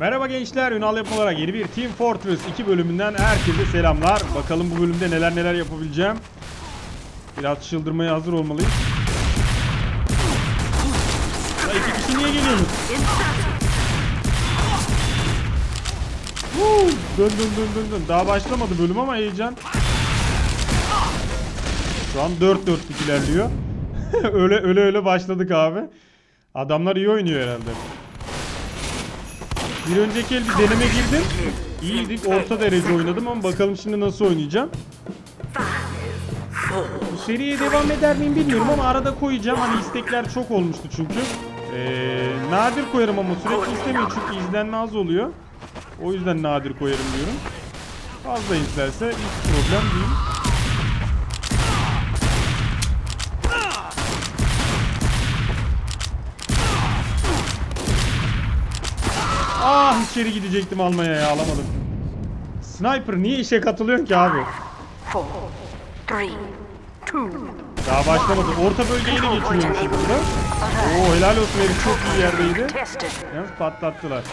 Merhaba gençler, Ünal Yapım olarak yeni bir Team Fortress 2 bölümünden herkese selamlar. Bakalım bu bölümde neler neler yapabileceğim. Biraz çıldırmaya hazır olmalıyız. Ya iki kişi niye geliyorsunuz? Woo! Dön dön dön dön dön. Daha başlamadı bölüm ama heyecan. Şu an 4 4'lük ilerliyor. öyle öyle öyle başladık abi. Adamlar iyi oynuyor herhalde. Bir önceki el bir deneme girdim. İyiydik, orta derece oynadım ama bakalım şimdi nasıl oynayacağım. Bu seriye devam eder miyim bilmiyorum ama arada koyacağım. Hani istekler çok olmuştu çünkü. Ee, nadir koyarım ama sürekli istemiyorum çünkü izlenme az oluyor. O yüzden nadir koyarım diyorum. Fazla izlerse hiç problem değil. Ah içeri gidecektim almaya ya alamadım. Sniper niye işe katılıyorsun ki abi? Daha başlamadı. Orta bölgeyi de geçiriyormuş burada. Oo helal olsun herif çok iyi yerdeydi. Yalnız patlattılar.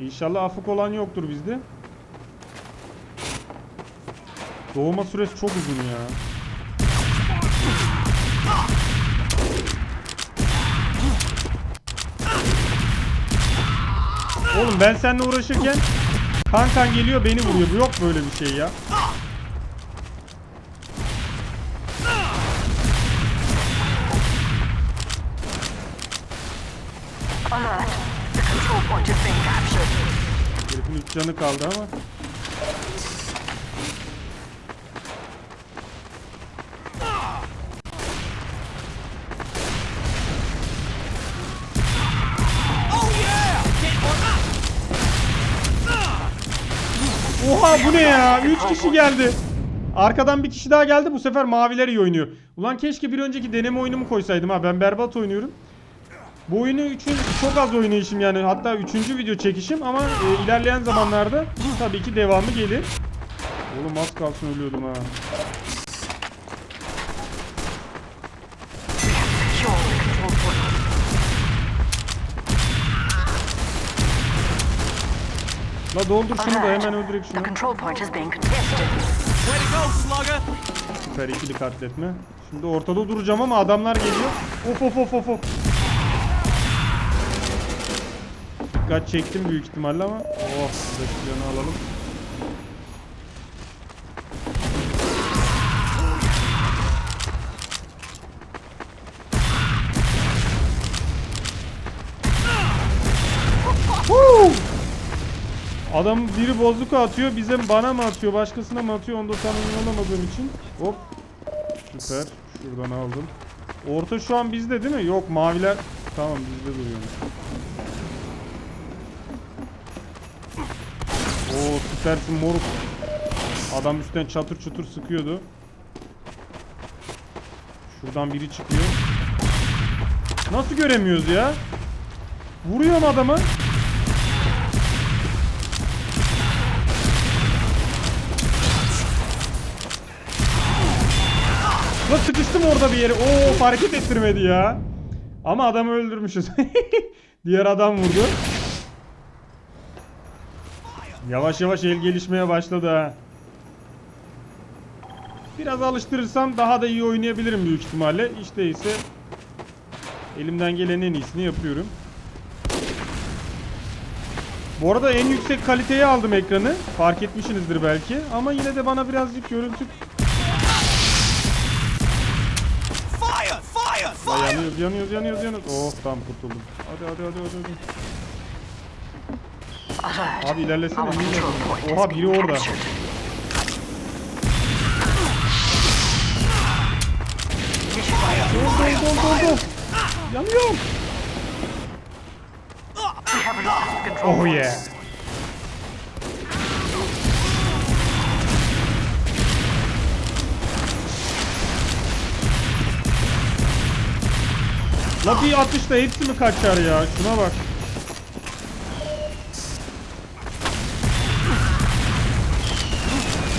İnşallah afık olan yoktur bizde. Doğuma süresi çok uzun ya. Oğlum ben seninle uğraşırken kankan geliyor beni vuruyor. Yok böyle bir şey ya. Herifin 3 canı kaldı ama. Oha bu ne ya? 3 kişi geldi. Arkadan bir kişi daha geldi. Bu sefer maviler iyi oynuyor. Ulan keşke bir önceki deneme oyunumu koysaydım ha. Ben berbat oynuyorum. Bu oyunu üçün çok az oynayışım yani hatta üçüncü video çekişim ama e, ilerleyen zamanlarda tabii ki devamı gelir. Oğlum az kalsın ölüyordum ha. Secure the control point. La doldur şunu da hemen öldürek The şunu. control point is being contested. Way to go, Slugger! Süper ikili katletme. Şimdi ortada duracağım ama adamlar geliyor. Of of of of of. Dikkat çektim büyük ihtimalle ama. Oh canı alalım. Adam biri bozuka atıyor, bize bana mı atıyor, başkasına mı atıyor onu da tam olamadığım için. Hop. Süper. Şuradan aldım. Orta şu an bizde değil mi? Yok maviler. Tamam bizde duruyor. Oo süpersin moruk. Adam üstten çatır çutur sıkıyordu. Şuradan biri çıkıyor. Nasıl göremiyoruz ya? Vuruyorum adamı. Lan sıkıştım orada bir yere. Oo hareket ettirmedi ya. Ama adamı öldürmüşüz. Diğer adam vurdu. Yavaş yavaş el gelişmeye başladı. Biraz alıştırırsam daha da iyi oynayabilirim büyük ihtimalle. Hiç değilse elimden gelen en iyisini yapıyorum. Bu arada en yüksek kaliteyi aldım ekranı. Fark etmişsinizdir belki. Ama yine de bana birazcık görüntü Fire! yanıyoruz, yanıyoruz, yanıyoruz, yanıyoruz. Oh tamam kurtuldum. Hadi hadi hadi hadi. hadi. Abi ilerlesene. İs Oha biri orada. captured. Dol dol dol dol. Yanıyorum. Oh yeah. La bir atışta hepsi mi kaçar ya? Şuna bak.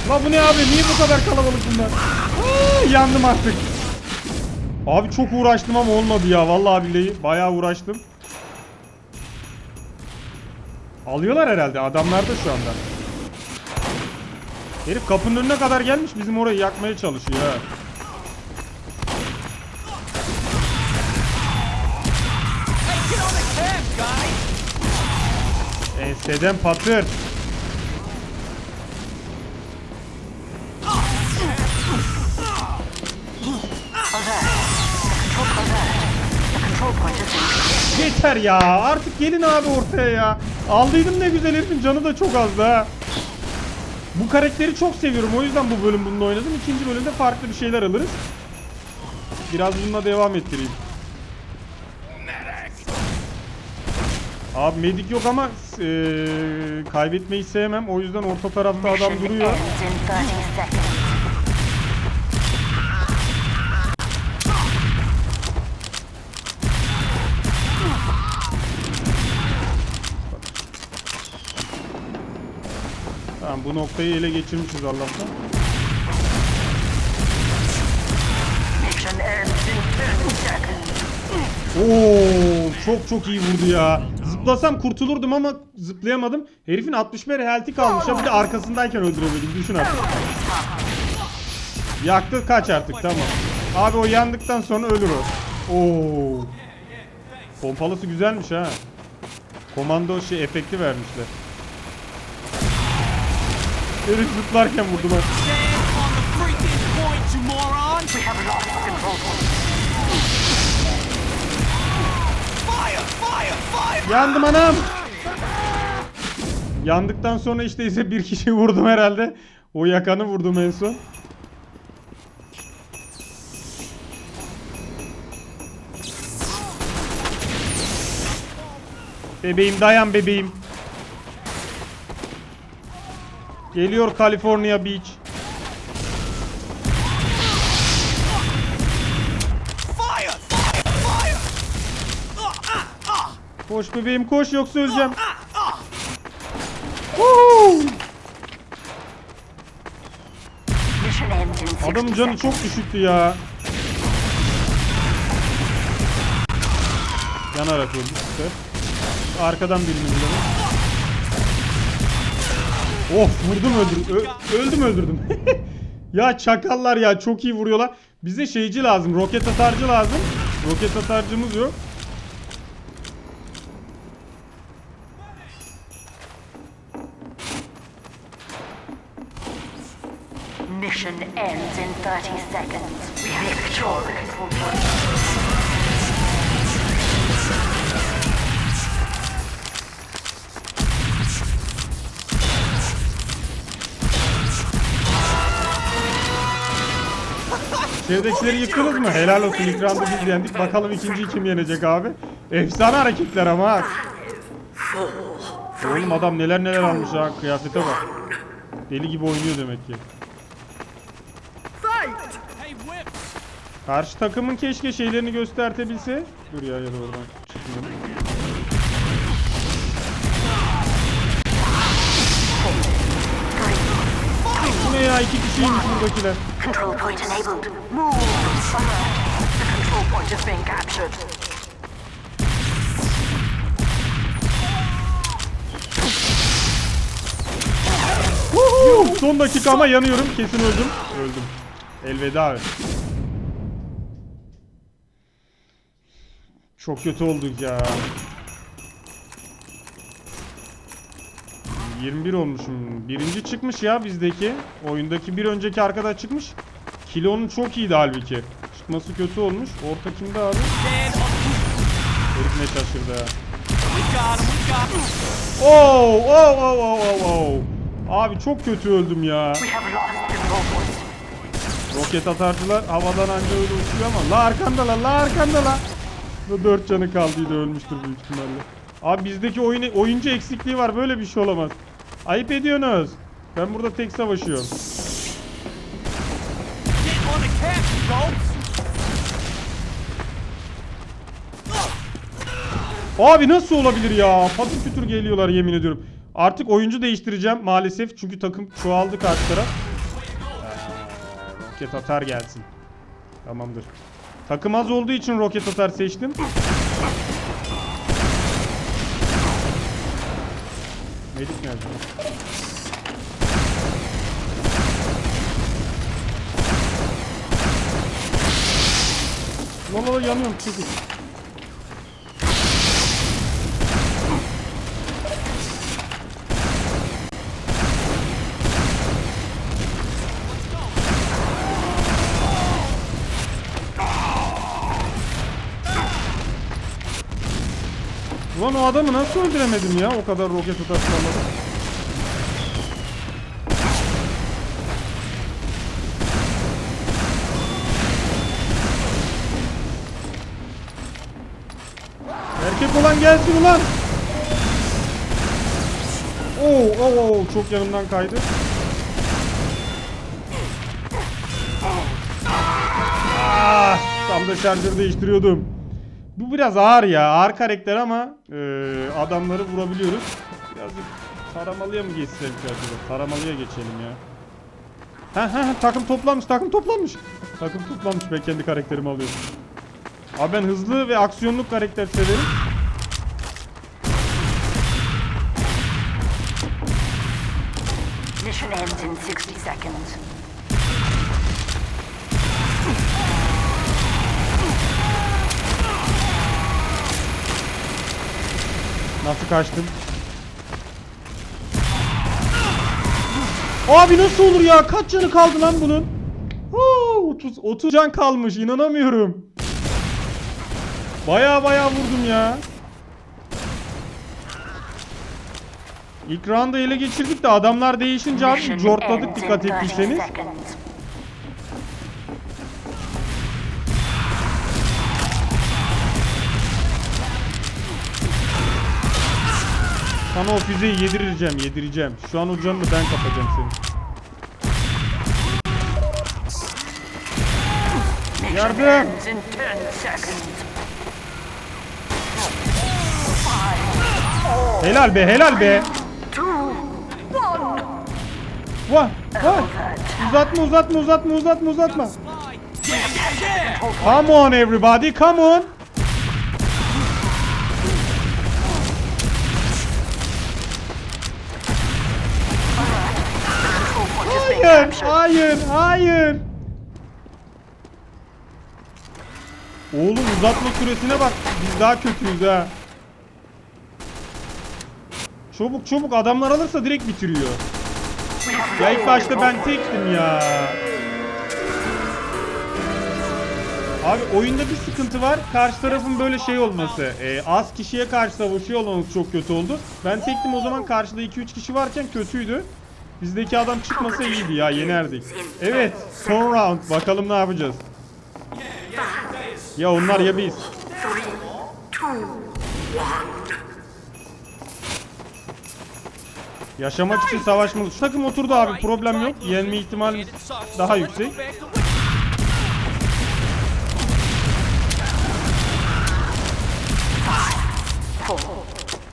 La bu ne abi? Niye bu kadar kalabalık bunlar? Aa, yandım artık. Abi çok uğraştım ama olmadı ya. Vallahi billahi bayağı uğraştım. Alıyorlar herhalde. Adamlar da şu anda. Herif kapının önüne kadar gelmiş bizim orayı yakmaya çalışıyor ha. Has been Yeter ya. Artık gelin abi ortaya ya. Aldıydım ne güzel herifin canı da çok azdı ha. Bu karakteri çok seviyorum. O yüzden bu bölüm bununla oynadım. İkinci bölümde farklı bir şeyler alırız. Biraz bununla devam ettireyim. Abi medik yok ama eee, kaybetmeyi sevmem. O yüzden orta tarafta adam duruyor. ends in 30 seconds. Tamam bu noktayı ele geçirmişiz Allah'tan. Mission ends in 30 seconds. Oo çok çok iyi vurdu ya. Zıplasam kurtulurdum ama zıplayamadım. Herifin 61 health'i kalmış ya bir de arkasındayken öldüremedim. Düşün artık. Yaktı kaç artık tamam. Abi o yandıktan sonra ölür o. Oo. Pompalısı güzelmiş ha. Komando şey efekti vermişler. Herif zıplarken vurdu lan. Yandım anam. Yandıktan sonra işte ise bir kişi vurdum herhalde. O yakanı vurdum en son. Bebeğim dayan bebeğim. Geliyor California Beach. Koş bebeğim koş yoksa öleceğim. ah, ah. 60 Adamın canı çok düşüktü ya. Yanarak öldü süper. Arkadan birini bulalım. Of vurdum öldürdüm. Ö- öldüm öldürdüm. ya çakallar ya çok iyi vuruyorlar. Bize şeyci lazım. Roket atarcı lazım. Roket atarcımız yok. Mission ends in 30 seconds. We have secured control. Çevredekileri yıktınız mı? Helal olsun ilk roundu biz yendik. Bakalım ikinciyi kim yenecek abi. Efsane hareketler ama. Oğlum adam neler neler almış ha. Kıyafete bak. Deli gibi oynuyor demek ki. Karşı takımın keşke şeylerini göstertebilse. Dur ya ya da oradan çıkmayalım. Bu ne ya iki kişiymiş buradakiler. Control point enabled. Move. The control point has been captured. Woohoo! Son dakika ama yanıyorum. Kesin öldüm. Öldüm. Elveda Çok kötü olduk ya. 21 olmuşum. Birinci çıkmış ya bizdeki. Oyundaki bir önceki arkadaş çıkmış. Kilonun çok iyiydi halbuki. Çıkması kötü olmuş. Orta kimde abi? Herif ne şaşırdı him! Oh, oh, oh, oh, oh, oh. Abi çok kötü öldüm ya. Roket atarcılar havadan anca öyle uçuyor ama la arkanda la la arkanda la. Bu dört canı kaldıydı ölmüştür büyük ihtimalle. Abi bizdeki oyun, oyuncu eksikliği var böyle bir şey olamaz. Ayıp ediyorsunuz. Ben burada tek savaşıyorum. Abi nasıl olabilir ya? Patır kütür geliyorlar yemin ediyorum. Artık oyuncu değiştireceğim maalesef çünkü takım çoğaldı karşı taraf. Ee, roket atar gelsin. Tamamdır. Takım az olduğu için roket atar seçtim. Medik nerede? Lan yanıyorum çekil. Ulan o adamı nasıl öldüremedim ya o kadar roket atıp salladım. Erkek olan gelsin ulan. Oo, oo, oo, çok yanımdan kaydı. Ah, tam da şarjörü değiştiriyordum. Bu biraz ağır ya. Ağır karakter ama e, adamları vurabiliyoruz. Birazcık taramalıya mı geçsek acaba? Taramalıya geçelim ya. Ha ha takım toplanmış takım toplanmış. Takım toplanmış ben kendi karakterimi alıyorum. Abi ben hızlı ve aksiyonlu karakter severim. Mission ends in 60 seconds. Nasıl kaçtım? Abi nasıl olur ya? Kaç canı kaldı lan bunun? Huu, 30 30 can kalmış. inanamıyorum. Baya baya vurdum ya. İlk round'ı ele geçirdik de adamlar değişince abi cortladık dikkat 30 ettiyseniz. Sana o füzeyi yedireceğim, yedireceğim. Şu an o canını ben kapacağım. Mission Yardım. ends in 10 seconds. Helal be, helal be. Vah, vah. Uzatma, uzatma, uzatma, uzatma, uzatma. Come on everybody, come on. Hayır, hayır, hayır. Oğlum uzatma süresine bak. Biz daha kötüyüz ha. Çabuk çabuk adamlar alırsa direkt bitiriyor. Ya ilk başta ben tektim ya. Abi oyunda bir sıkıntı var. Karşı tarafın böyle şey olması. e, az kişiye karşı savaşıyor olmamız çok kötü oldu. Ben tektim o zaman karşıda 2-3 kişi varken kötüydü. Bizdeki adam çıkmasa iyiydi ya yenerdik. Evet son round bakalım ne yapacağız. Ya onlar ya biz. Yaşamak için savaşmalı. Şu takım oturdu abi problem yok. Yenme ihtimalimiz daha yüksek. four,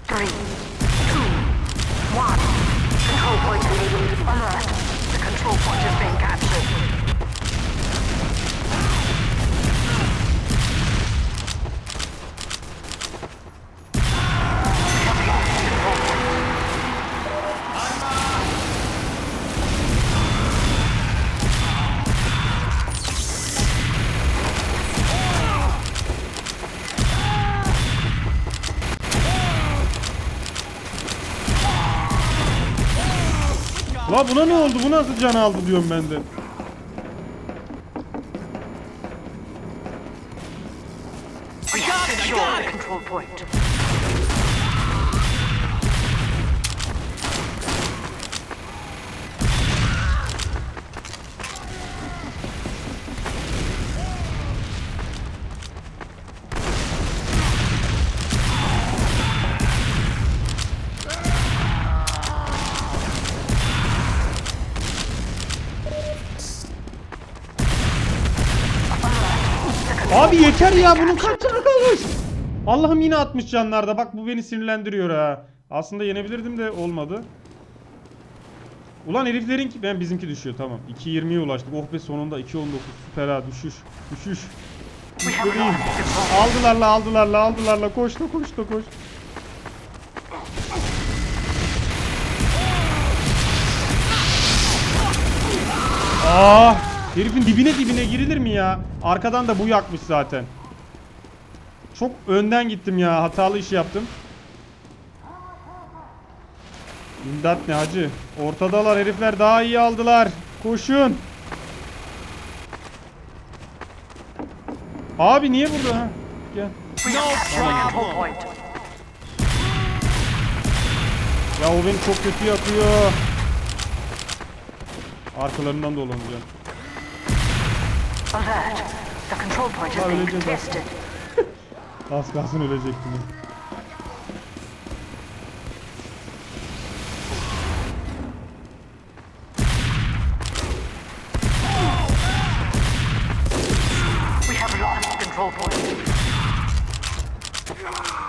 three, two, one. Control point enabled. Alert. The control point has been captured. La buna ne oldu? Bu nasıl can aldı diyorum ben de. We have secured the control point. Abi yeter ya bunun kaç canı kalmış. Allah'ım yine 60 canlarda. Bak bu beni sinirlendiriyor ha. Aslında yenebilirdim de olmadı. Ulan heriflerin ki ben bizimki düşüyor tamam. 2.20'ye ulaştık. Oh be sonunda 2.19 süper ha düşüş. Düşüş. Düşüreyim. Aldılar la aldılar la aldılar la koş da koş da koş. Ah Herifin dibine dibine girilir mi ya? Arkadan da bu yakmış zaten. Çok önden gittim ya. Hatalı iş yaptım. İmdat ne hacı? Ortadalar herifler daha iyi aldılar. Koşun. Abi niye burada ha? Gel. Point. Ya o beni çok kötü yakıyor. Arkalarından dolanacağım. Alert. The control point has been contested. Az kalsın ölecektim. We have lost control point.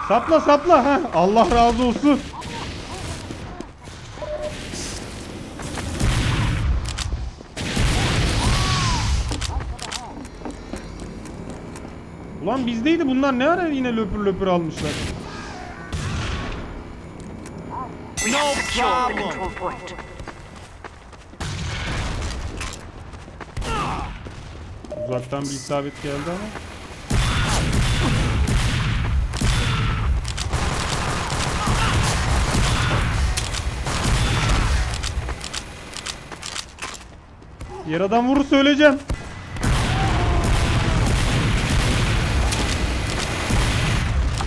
Sapla sapla ha. Allah razı olsun. Bizdeydi bunlar ne ara yine löpür löpür almışlar. Control point. Uzaktan bir isabet geldi ama. Yer adam vurur söyleyeceğim.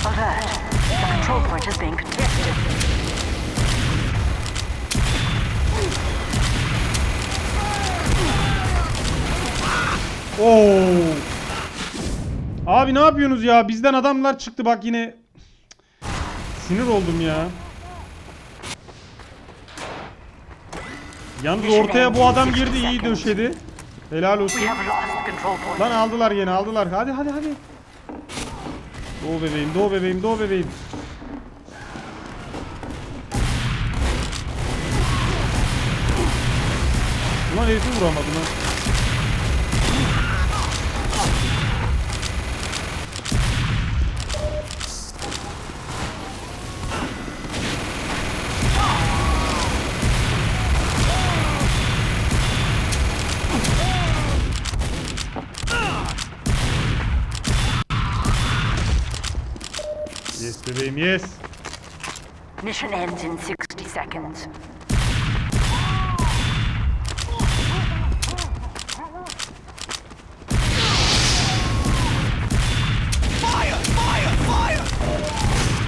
Alert. The control point has been contested. Oo. Abi ne yapıyorsunuz ya? Bizden adamlar çıktı bak yine. Sinir oldum ya. Yalnız ortaya bu adam girdi iyi döşedi. Helal olsun. Lan aldılar yine aldılar. Hadi hadi hadi. Doğu bebeğim, doğu bebeğim, doğu bebeğim. Ulan herifi vuramadım ha. Yes. Mission ends in 60 seconds.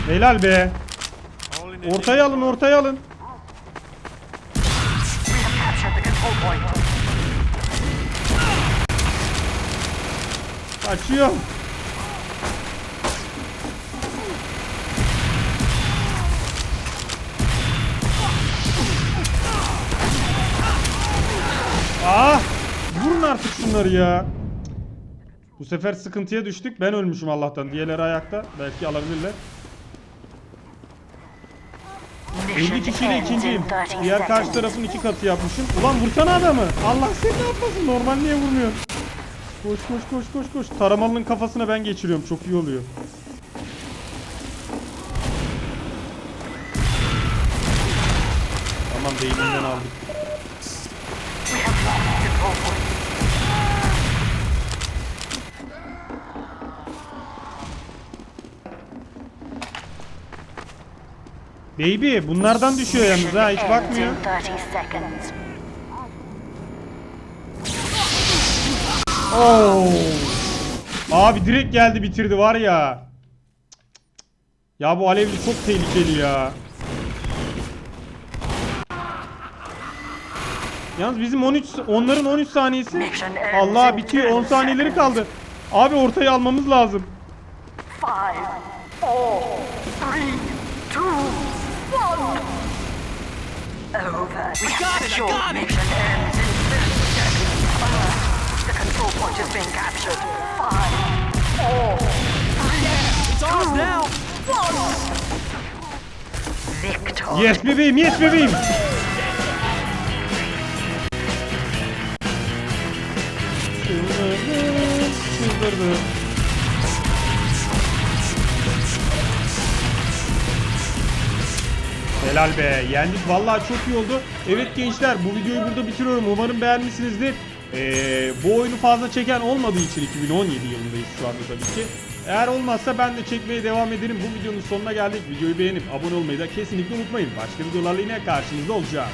Helal be. Ortaya alın ortaya alın. We have captured the control point. Kaçıyor. Ah! Vurun artık şunları ya. Bu sefer sıkıntıya düştük. Ben ölmüşüm Allah'tan. Diğerleri ayakta. Belki alabilirler. 50 Mission kişiyle ikinciyim. in 30 Diğer karşı tarafın iki katı yapmışım. Ulan vursana adamı. Allah seni ne yapmasın. Normal niye vurmuyor? Koş koş koş koş koş. Taramalının kafasına ben geçiriyorum. Çok iyi oluyor. Tamam beyninden aldık. Baby bunlardan düşüyor yalnız ha hiç bakmıyor. in 30 seconds. Oo. Abi direkt geldi bitirdi var ya. Ya bu alevli çok tehlikeli ya. Yalnız bizim 13 onların 13 saniyesi. Allah bitiyor 10 saniyeleri kaldı. Abi ortayı almamız lazım. Five, four, three, two. Over. We got it, I got it. Mission ends in 30 seconds. Alert. The control point has been captured. Five, four, three, It's ours now! one. Victor. Yes bebeğim yes bebeğim. Çıldırdım, çıldırdım. Helal be yendik vallahi çok iyi oldu. Evet gençler bu videoyu burada bitiriyorum umarım beğenmişsinizdir. Ee, bu oyunu fazla çeken olmadığı için 2017 yılındayız şu anda tabii ki. Eğer olmazsa ben de çekmeye devam ederim. Bu videonun sonuna geldik. Videoyu beğenip abone olmayı da kesinlikle unutmayın. Başka videolarla yine karşınızda olacağım.